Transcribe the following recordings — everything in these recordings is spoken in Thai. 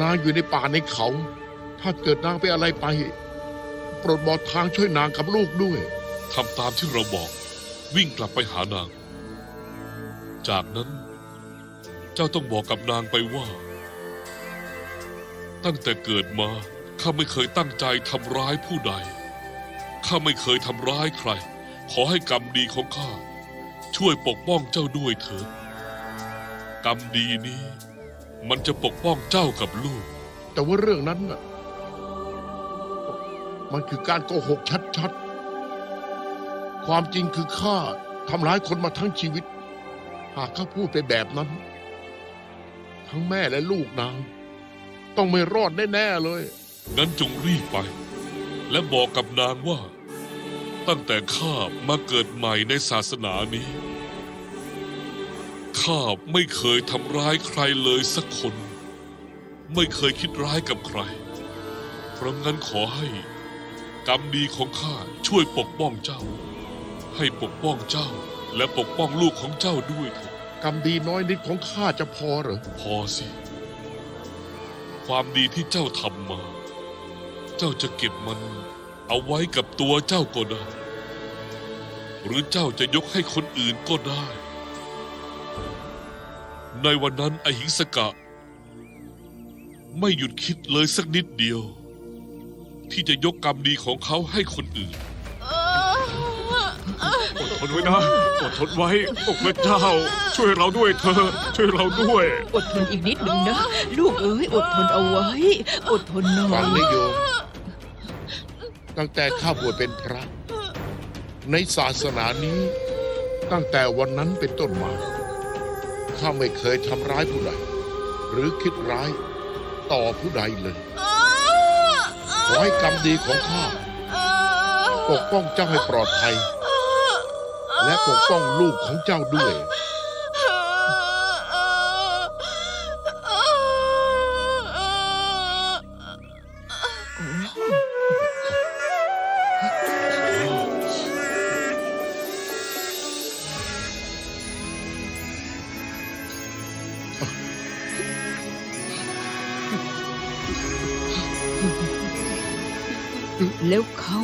นางอยู่ในป่าในเขา ถ้าเกิดนางไปอะไรไป โปรดบอกทางช่วยนางกับลูกด้วย ทำตามที่เราบอก วิ่งกลับไปหานาง จากนั้น เจ้าต้องบอกกับนางไปว่า ตั้งแต่เกิดมาข้าไม่เคยตั้งใจทำร้ายผู้ใด ข้าไม่เคยทำร้ายใคร ขอให้กรรมดีของข้า ช่วยปกป้องเจ้าด้วยเถิด กรรมดีนี้ มันจะปกป้องเจ้ากับลูก แต่ว่าเรื่องนั้นน่ะ มันคือการโกหกชัดๆ ความจริงคือข้าทำร้ายคนมาทั้งชีวิต หากข้าพูดไปแบบนั้น ทั้งแม่และลูกนาง ต้องไม่รอดแน่ๆเลย งั้นจงรีบไป และบอกกับนางว่า ตั้งแต่ข้ามาเกิดใหม่ในศาสนานี้ ข้าไม่เคยทำร้ายใครเลยสักคน ไม่เคยคิดร้ายกับใคร เพราะงั้นขอให้กรรมดีของข้าช่วยปกป้องเจ้า ให้ปกป้องเจ้าและปกป้องลูกของเจ้าด้วยเถอะกรรมดีน้อยนิดของข้าจะพอเหรอ พอสิ ความดีที่เจ้าทำมา เจ้าจะเก็บมัน เอาไว้กับตัวเจ้าก็ได้ หรือเจ้าจะยกให้คนอื่นก็ได้ ในวันนั้นอหิงสกะ ไม่หยุดคิดเลยสักนิดเดียว ที่จะยกกรรมดีของเขาให้คนอื่น อดทนไว้นะ อดทนไว้โอ้พระเจ้า ช่วยเราด้วยเธอะช่วยเราด้วย อดทนอีกนิดหนึ่งนะ ลูกเอ้ยอดทนเอาไว้ อดทนหน่อฟังย นะโยมตั้งแต่ข้าบวชเป็นพระ ในศาสนานี้ ตั้งแต่วันนั้นเป็นต้นมา ข้าไม่เคยทำร้ายผู้ใด หรือคิดร้ายต่อผู้ใดเลย ขอให้กรรมดีของข้าปกป้องเจ้าให้ปลอดภัย และปกป้องลูกของเจ้าด้วย แล้วเขา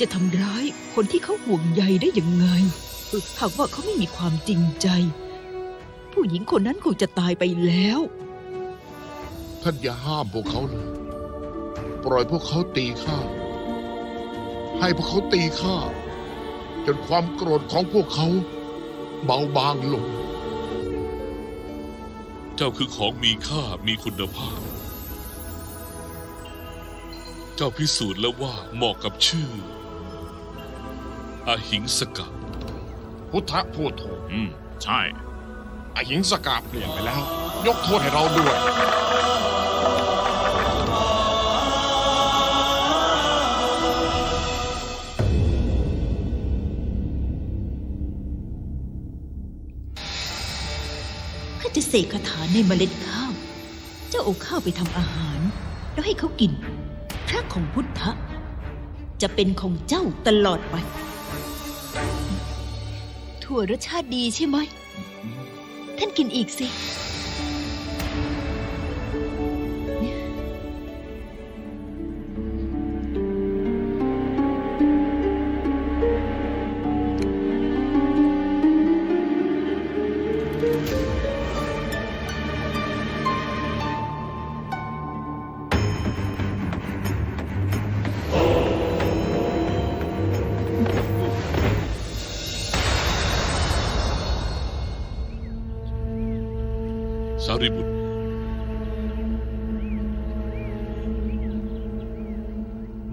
จะทำร้ายคนที่เขาห่วงใยได้ยังไง หากว่าเขาไม่มีความจริงใจ ผู้หญิงคนนั้นคงจะตายไปแล้ว ท่านอย่าห้ามพวกเขาเลย ปล่อยพวกเขาตีข้า ให้พวกเขาตีข้า จนความโกรธของพวกเขา เบาบางลง เจ้าคือของมีค่ามีคุณภาพ เจ้าพิสูจน์แล้วว่าเหมาะกับชื่อ อหิงสกะ พุทธพูดถูกอืม ใช่ อหิงสกาเปลี่ยนไปแล้ว ยกโทษให้เราด้วย ข้าจะเสกคาถาในเมล็ดข้าว เจ้าเอาข้าวไปทำอาหาร แล้วให้เขากินพระ ของพุทธะ จะเป็นของเจ้าตลอดไป ถั่วรสชาติดีใช่ไหม ท่านกินอีกสิ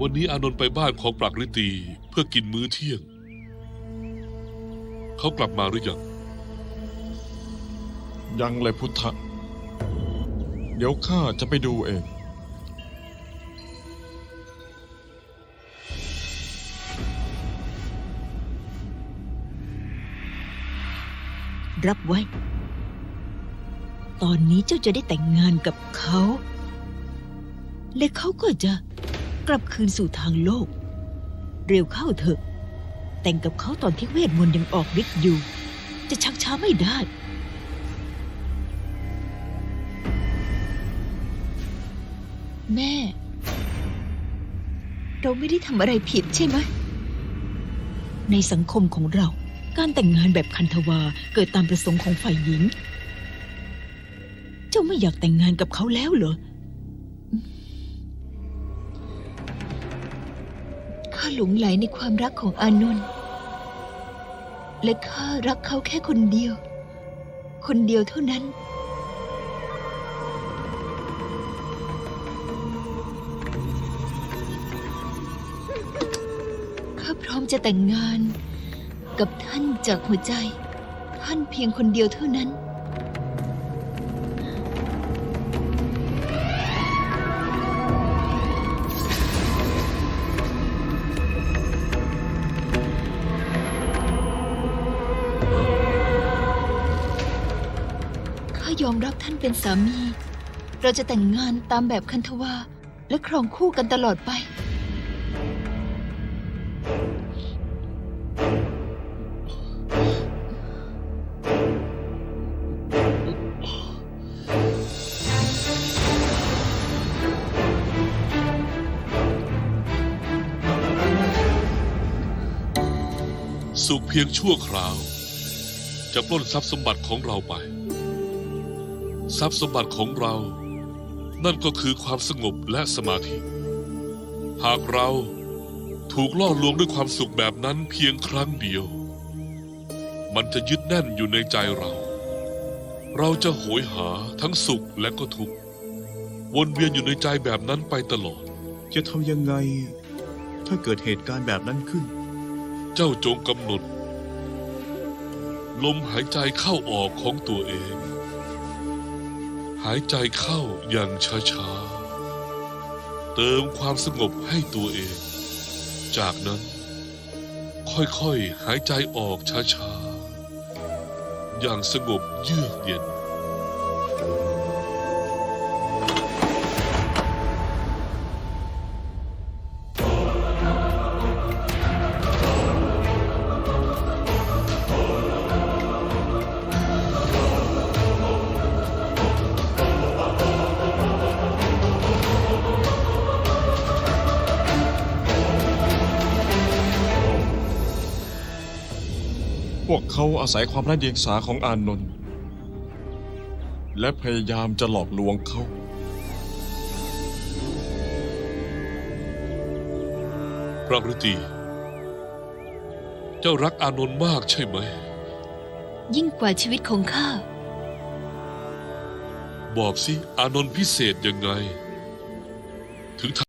วันนี้อานนท์ไปบ้านของปรักฤตีเพื่อกินมื้อเที่ยง เขากลับมาหรือยัง ยังเลยพุทธะ เดี๋ยวข้าจะไปดูเอง รับไว้ ตอนนี้เจ้าจะได้แต่งงานกับเขา และเขาก็จะ กลับคืนสู่ทางโลก เร็วเข้าเถอะ แต่งกับเขาตอนที่เวทมนต์ยังออกฤทธิ์อยู่ จะชักช้าไม่ได้ แม่ เราไม่ได้ทำอะไรผิดใช่ไหม ในสังคมของเรา การแต่งงานแบบคันธวาเกิดตามประสงค์ของฝ่ายหญิง เจ้าไม่อยากแต่งงานกับเขาแล้วเหรอ ข้าหลงไหลในความรักของอานนท์และข้ารักเขาแค่คนเดียว คนเดียวเท่านั้น ข้าพร้อมจะแต่งงาน กับท่านจากหัวใจ ท่านเพียงคนเดียวเท่านั้น ยอมรับท่านเป็นสามี เราจะแต่งงานตามแบบคันธวาและครองคู่กันตลอดไป สุขเพียงชั่วคราว จะปล้นทรัพย์สมบัติของเราไป ทรัพย์สมบัติของเรา นั่นก็คือความสงบและสมาธิ หากเราถูกล่อลวงด้วยความสุขแบบนั้นเพียงครั้งเดียว มันจะยึดแน่นอยู่ในใจเรา เราจะโหยหาทั้งสุขและก็ทุกข์วนเวียนอยู่ในใจแบบนั้นไปตลอด จะทำยังไง ถ้าเกิดเหตุการณ์แบบนั้นขึ้น เจ้าจงกำหนด ลมหายใจเข้าออกของตัวเอง หายใจเข้าอย่างช้าๆ เติมความสงบให้ตัวเอง จากนั้น ค่อยๆ หายใจออกช้าๆ อย่างสงบเยือกเย็น วกเขาอาศัยความไร้เดียงสาของอานนท์และพยายามจะหลอกลวงเขา พระฤตีเจ้ารักอานนท์มากใช่ไหม ยิ่งกว่าชีวิตของข้า บอกสิ อานนท์พิเศษยังไง ถึงท